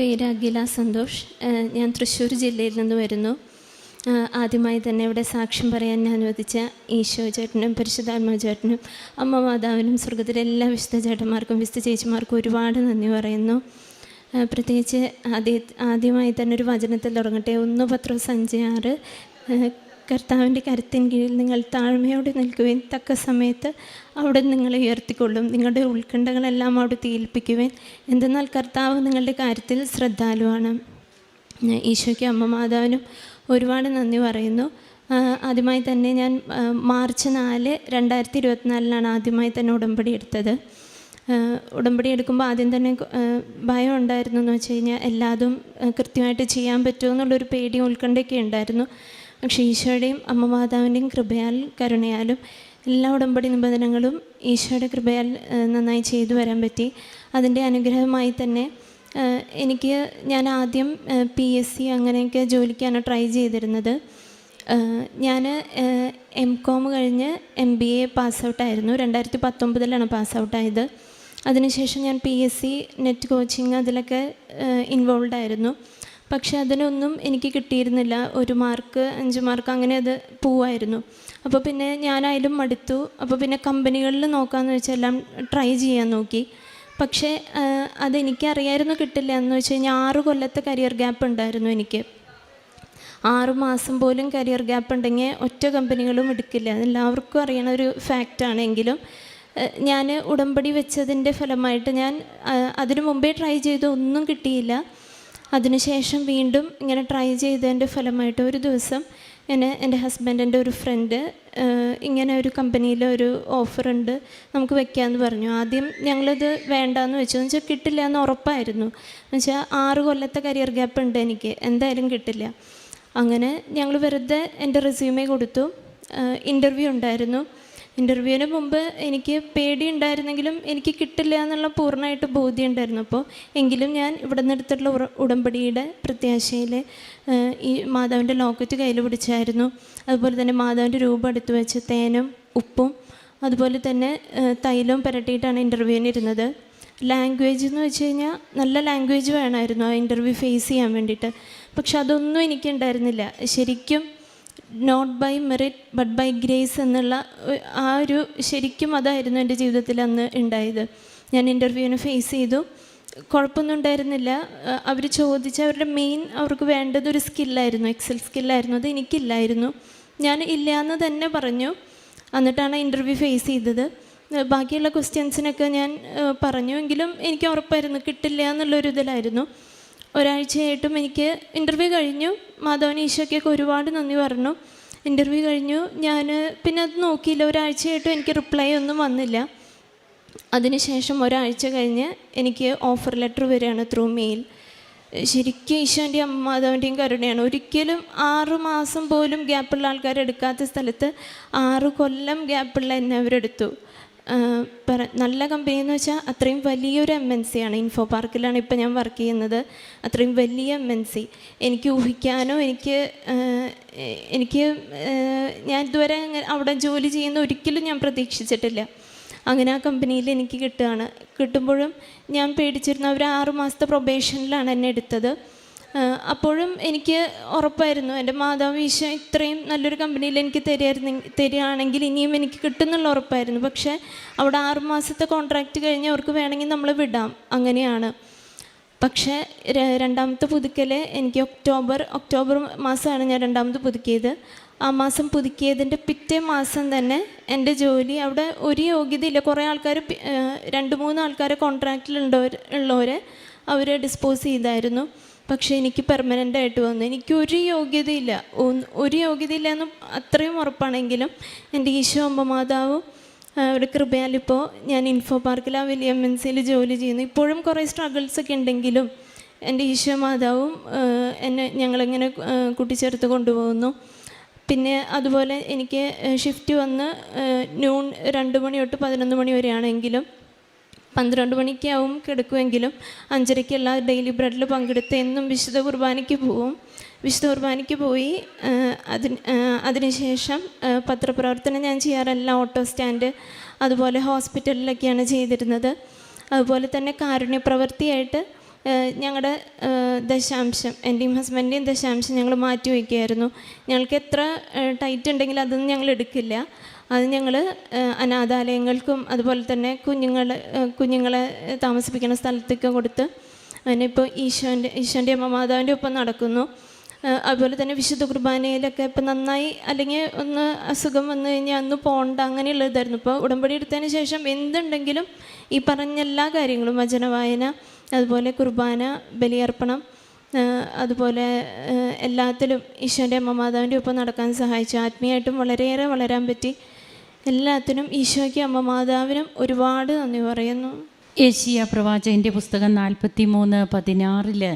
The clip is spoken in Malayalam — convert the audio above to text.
പേര് അഖില സന്തോഷ്. ഞാൻ തൃശ്ശൂർ ജില്ലയിൽ നിന്ന് വരുന്നു. ആദ്യമായി തന്നെ ഇവിടെ സാക്ഷ്യം പറയാൻ ഞാൻ അനുവദിച്ച ഈശോ ചേട്ടനും പരിശുദ്ധാത്മ ചേട്ടനും അമ്മ മാതാവിനും സ്വർഗത്തിലെ എല്ലാ വിശുദ്ധ ചേട്ടന്മാർക്കും വിശുദ്ധ ചേച്ചിമാർക്കും ഒരുപാട് നന്ദി പറയുന്നു. പ്രത്യേകിച്ച് ആദ്യ ആദ്യമായി തന്നെ ഒരു വചനത്തിൽ തുടങ്ങട്ടെ. ഒന്ന് പത്രം അഞ്ച് ഏഹ് കർത്താവിന്റെ കരുത്തിൻ കീഴിൽ നിങ്ങൾ താഴ്മയോടെ നിൽക്കുവേൻ. തക്ക സമയത്ത് അവിടെ നിങ്ങളെ ഉയർത്തിക്കൊള്ളും. നിങ്ങളുടെ ഉത്കണ്ഠകളെല്ലാം അവിടെ തീൽപ്പിക്കുവേൻ എന്തെന്നാൽ കർത്താവ് നിങ്ങളുടെ കാര്യത്തിൽ ശ്രദ്ധാലുവാണ്. ഈശോയ്ക്ക് അമ്മ മാതാവിനും ഒരുപാട് നന്ദി പറയുന്നു. ആദ്യമായി തന്നെ ഞാൻ മാർച്ച് നാല് രണ്ടായിരത്തി ഇരുപത്തിനാലിനാണ് ആദ്യമായി തന്നെ ഉടമ്പടി എടുത്തത്. ഉടമ്പടി എടുക്കുമ്പോൾ ആദ്യം തന്നെ ഭയം ഉണ്ടായിരുന്നു എന്ന് വെച്ച് കഴിഞ്ഞാൽ എല്ലാതും കൃത്യമായിട്ട് ചെയ്യാൻ പറ്റുമോ എന്നുള്ളൊരു പേടിയും ഉത്കണ്ഠയൊക്കെ ഉണ്ടായിരുന്നു. പക്ഷേ ഈശോയുടെയും അമ്മ മാതാവിന്റെയും കൃപയാൽ കരുണയാലും എല്ലാ ഉടമ്പടി നിബന്ധനകളും ഈശോയുടെ കൃപയാൽ നന്നായി ചെയ്തു വരാൻ പറ്റി. അതിന്റെ അനുഗ്രഹമായി തന്നെ എനിക്ക് ഞാൻ ആദ്യം പി എസ് സി അങ്ങനെയൊക്കെ ജോലിക്കാണ് ട്രൈ ചെയ്തിരുന്നത്. ഞാൻ എം കോം കഴിഞ്ഞ് എം ബി എ പാസ് ഔട്ടായിരുന്നു രണ്ടായിരത്തി പത്തൊമ്പതിലാണ് പാസ് ഔട്ടായത് അതിനുശേഷം ഞാൻ P S C NET coaching അതിലൊക്കെ ഇൻവോൾവ് ആയിരുന്നു. പക്ഷെ അതിനൊന്നും എനിക്ക് കിട്ടിയിരുന്നില്ല. ഒരു മാർക്ക് അഞ്ച് മാർക്ക് അങ്ങനെ അത് പോവായിരുന്നു. അപ്പോൾ പിന്നെ ഞാനായാലും മടുത്തു. അപ്പോൾ പിന്നെ കമ്പനികളിൽ നോക്കാമെന്ന് വെച്ചാൽ എല്ലാം ട്രൈ ചെയ്യാൻ നോക്കി. പക്ഷേ അതെനിക്കറിയായിരുന്നു കിട്ടില്ല. എന്ന് വെച്ച് കഴിഞ്ഞാൽ ആറ് കൊല്ലത്തെ കരിയർ ഗ്യാപ്പ് ഉണ്ടായിരുന്നു എനിക്ക്. ആറ് മാസം പോലും കരിയർ ഗ്യാപ്പ് ഉണ്ടെങ്കിൽ ഒറ്റ കമ്പനികളും എടുക്കില്ല. അതെല്ലാവർക്കും അറിയണ ഒരു ഫാക്റ്റാണെങ്കിലും ഞാൻ ഉടമ്പടി വെച്ചതിന്റെ ഫലമായിട്ട് ഞാൻ അതിനു മുമ്പേ ട്രൈ ചെയ്തു ഒന്നും കിട്ടിയില്ല. അതിനുശേഷം വീണ്ടും ഇങ്ങനെ ട്രൈ ചെയ്തതിന്റെ ഫലമായിട്ട് ഒരു ദിവസം എന്നെ എന്റെ ഹസ്ബൻഡിന്റെ ഒരു ഫ്രണ്ട് ഇങ്ങനെ ഒരു കമ്പനിയിൽ ഒരു ഓഫറുണ്ട് നമുക്ക് വെക്കാമെന്ന് പറഞ്ഞു. ആദ്യം ഞങ്ങളത് വേണ്ടാന്ന് വെച്ചു. എന്ന് വെച്ചാൽ കിട്ടില്ല എന്ന് ഉറപ്പായിരുന്നു. എന്ന് വെച്ചാൽ ആറ് കൊല്ലത്തെ കരിയർ ഗ്യാപ്പ് ഉണ്ട് എനിക്ക്. എന്തായാലും കിട്ടില്ല. അങ്ങനെ ഞങ്ങൾ വെറുതെ എന്റെ റെസ്യൂമേ കൊടുത്തു. ഇന്റർവ്യൂ ഉണ്ടായിരുന്നു. ഇന്റർവ്യൂവിന് മുമ്പ് എനിക്ക് പേടി ഉണ്ടായിരുന്നെങ്കിലും എനിക്ക് കിട്ടില്ല എന്നുള്ള പൂർണമായിട്ട് ബോധ്യം ഉണ്ടായിരുന്നു അപ്പോൾ എങ്കിലും ഞാൻ ഇവിടെ നിന്നെടുത്തുള്ള ഉടമ്പടിയുടെ പ്രത്യാശയിൽ ഈ മാതാവിന്റെ ലോക്കറ്റ് കയ്യിൽ പിടിച്ചായിരുന്നു. അതുപോലെ തന്നെ മാതാവിന്റെ രൂപം എടുത്തു വെച്ച് തേനും ഉപ്പും അതുപോലെ തന്നെ തൈലവും പുരട്ടിയിട്ടാണ് ഇന്റർവ്യൂവിന് ഇരുന്നത്. ലാംഗ്വേജ് എന്ന് വെച്ച് കഴിഞ്ഞാൽ നല്ല ലാംഗ്വേജ് വേണമായിരുന്നു ആ ഇന്റർവ്യൂ ഫേസ് ചെയ്യാൻ വേണ്ടിയിട്ട്. പക്ഷെ അതൊന്നും എനിക്കുണ്ടായിരുന്നില്ല. ശരിക്കും not by merit but by grace എന്നുള്ള ആ ഒരു ശരിക്കും അതായിരുന്നു എന്റെ ജീവിതത്തിൽ അന്ന് ഉണ്ടായത്. ഞാൻ ഇന്റർവ്യൂവിന് ഫേസ് ചെയ്തു. കുഴപ്പമൊന്നും ഉണ്ടായിരുന്നില്ല. അവർ ചോദിച്ച അവരുടെ മെയിൻ അവർക്ക് വേണ്ടത് ഒരു സ്കില്ലായിരുന്നു എക്സൽ സ്കില്ലായിരുന്നു അത് എനിക്കില്ലായിരുന്നു. ഞാൻ ഇല്ല എന്ന് തന്നെ പറഞ്ഞു. എന്നിട്ടാണ് ഇന്റർവ്യൂ ഫേസ് ചെയ്തത്. ബാക്കിയുള്ള ക്വസ്റ്റ്യൻസിനൊക്കെ ഞാൻ പറഞ്ഞു. എങ്കിലും എനിക്ക് ഉറപ്പായിരുന്നു. കിട്ടില്ല എന്നുള്ളൊരു ഇതിലായിരുന്നു ഒരാഴ്ചയായിട്ടും എനിക്ക് ഇന്റർവ്യൂ കഴിഞ്ഞു. മാധവൻ ഈശോയ്ക്കൊക്കെ ഒരുപാട് നന്ദി പറഞ്ഞു. ഇന്റർവ്യൂ കഴിഞ്ഞു. ഞാൻ പിന്നെ അത് നോക്കിയില്ല. ഒരാഴ്ചയായിട്ടും എനിക്ക് റിപ്ലൈ ഒന്നും വന്നില്ല. അതിനുശേഷം ഒരാഴ്ച കഴിഞ്ഞ് എനിക്ക് ഓഫർ ലെറ്റർ വരികയാണ് ത്രൂ മെയിൽ ശരിക്കും ഈശോന്റെയും അമ്മ മാധവന്റെയും കരുണയാണ്. ഒരിക്കലും ആറു മാസം പോലും ഗ്യാപ്പുള്ള ആൾക്കാർ എടുക്കാത്ത സ്ഥലത്ത് ആറ് കൊല്ലം ഗ്യാപ്പുള്ള എന്നെ അവരെടുത്തു. പറ നല്ല കമ്പനി എന്ന് വെച്ചാൽ അത്രയും വലിയൊരു എം എൻ സി ആണ്. ഇൻഫോ പാർക്കിലാണ് ഇപ്പോൾ ഞാൻ വർക്ക് ചെയ്യുന്നത്. അത്രയും വലിയ എം എൻ സി എനിക്ക് ഊഹിക്കാനോ എനിക്ക് എനിക്ക് ഞാൻ ഇതുവരെ അവിടെ ജോലി ചെയ്യുന്ന ഒരിക്കലും ഞാൻ പ്രതീക്ഷിച്ചിട്ടില്ല. അങ്ങനെ ആ കമ്പനിയിൽ എനിക്ക് കിട്ടുകയാണ്. കിട്ടുമ്പോഴും ഞാൻ പേടിച്ചിരുന്നു ഒരു ആറ് മാസത്തെ പ്രൊബേഷനിലാണ് എന്നെ എടുത്തത്. അപ്പോഴും എനിക്ക് ഉറപ്പായിരുന്നു. എന്റെ മാതാവ് ഈശോ ഇത്രയും നല്ലൊരു കമ്പനിയിൽ എനിക്ക് തരുമായിരുന്നു തരികയാണെങ്കിൽ ഇനിയും എനിക്ക് കിട്ടുന്നുള്ള ഉറപ്പായിരുന്നു. പക്ഷേ അവിടെ ആറുമാസത്തെ കോൺട്രാക്റ്റ് കഴിഞ്ഞ് അവർക്ക് വേണമെങ്കിൽ നമ്മൾ വിടാം. അങ്ങനെയാണ്. പക്ഷേ രണ്ടാമത്തെ പുതുക്കൽ എനിക്ക് ഒക്ടോബർ ഒക്ടോബർ മാസമാണ് ഞാൻ രണ്ടാമത് പുതുക്കിയത്. ആ മാസം പുതുക്കിയതിന്റെ പിറ്റേ മാസം തന്നെ എന്റെ ജോലി അവിടെ ഒരു യോഗ്യതയില്ല. കുറേ ആൾക്കാർ രണ്ട് മൂന്ന് ആൾക്കാരെ കോൺട്രാക്റ്റിലുള്ളവർ ഉള്ളവരെ അവർ ഡിസ്പോസ് ചെയ്തായിരുന്നു. പക്ഷേ എനിക്ക് പെർമനന്റ് ആയിട്ട് വന്നു. എനിക്ക് ഒരു യോഗ്യതയില്ല. ഒരു യോഗ്യതയില്ല എന്ന് അത്രയും ഉറപ്പാണെങ്കിലും എന്റെ ഈശോ അമ്മ മാതാവും ആ, ഒരു കൃപയാലിപ്പോൾ ഞാൻ ഇൻഫോ പാർക്കിൽ ആ വലിയ എം എൻ സിയിൽ ജോലി ചെയ്യുന്നു. ഇപ്പോഴും കുറേ സ്ട്രഗിൾസ് ഒക്കെ ഉണ്ടെങ്കിലും എന്റെ ഈശോ മാതാവും എന്നെ ഞങ്ങളിങ്ങനെ കൂട്ടിച്ചേർത്ത് കൊണ്ടുപോകുന്നു. പിന്നെ അതുപോലെ എനിക്ക് ഷിഫ്റ്റ് വന്ന് നൂൺ രണ്ട് മണി തൊട്ട് പതിനൊന്ന് മണി വരെയാണെങ്കിലും പന്ത്രണ്ട് മണിക്കാവും കിടക്കുമെങ്കിലും അഞ്ചരയ്ക്കുള്ള ഡെയിലി ബ്രെഡിൽ പങ്കെടുത്ത് എന്നും വിശുദ്ധ കുർബാനയ്ക്ക് പോവും. വിശുദ്ധ കുർബാനയ്ക്ക് പോയി അതിന് അതിനുശേഷം പത്രപ്രവർത്തനം ഞാൻ ചെയ്യാറല്ല ഓട്ടോ സ്റ്റാൻഡ് അതുപോലെ ഹോസ്പിറ്റലിലൊക്കെയാണ് ചെയ്തിരുന്നത്. അതുപോലെ തന്നെ കാരുണ്യപ്രവൃത്തിയായിട്ട് ഞങ്ങളുടെ ദശാംശം എന്റെയും ഹസ്ബൻഡെയും ദശാംശം ഞങ്ങൾ മാറ്റി വയ്ക്കുമായിരുന്നു ഞങ്ങൾക്ക് എത്ര ടൈറ്റ് ഉണ്ടെങ്കിലും അതൊന്നും ഞങ്ങൾ എടുക്കില്ല അത് ഞങ്ങൾ അനാഥാലയങ്ങൾക്കും അതുപോലെ തന്നെ കുഞ്ഞുങ്ങൾ കുഞ്ഞുങ്ങളെ താമസിപ്പിക്കുന്ന സ്ഥലത്തേക്ക് കൊടുത്ത് അങ്ങനെ ഇപ്പോൾ ഈശോന്റെ ഈശോന്റെ അമ്മ മാതാവിന്റെ ഒപ്പം നടക്കുന്നു. അതുപോലെ തന്നെ വിശുദ്ധ കുർബാനയിലൊക്കെ ഇപ്പം നന്നായി അല്ലെങ്കിൽ ഒന്ന് അസുഖം വന്നു കഴിഞ്ഞാൽ അന്ന് പോകണ്ട അങ്ങനെയുള്ള ഇതായിരുന്നു. ഇപ്പോൾ ഉടമ്പടി എടുത്തതിന് ശേഷം എന്തുണ്ടെങ്കിലും ഈ പറഞ്ഞ എല്ലാ കാര്യങ്ങളും വചന വായന അതുപോലെ കുർബാന ബലിയർപ്പണം അതുപോലെ എല്ലാത്തിലും ഈശോന്റെ അമ്മ മാതാവിന്റെ ഒപ്പം നടക്കാൻ സഹായിച്ചു. ആത്മീയമായിട്ടും വളരെയേറെ വളരാൻ പറ്റി. എല്ലാത്തിനും ഈശോയ്ക്ക് അമ്മ മാതാവിനും ഒരുപാട് നന്ദി പറയുന്നു. ഏഷ്യ പ്രവാചകന്റെ പുസ്തകം നാൽപ്പത്തി മൂന്ന് പതിനാറിൽ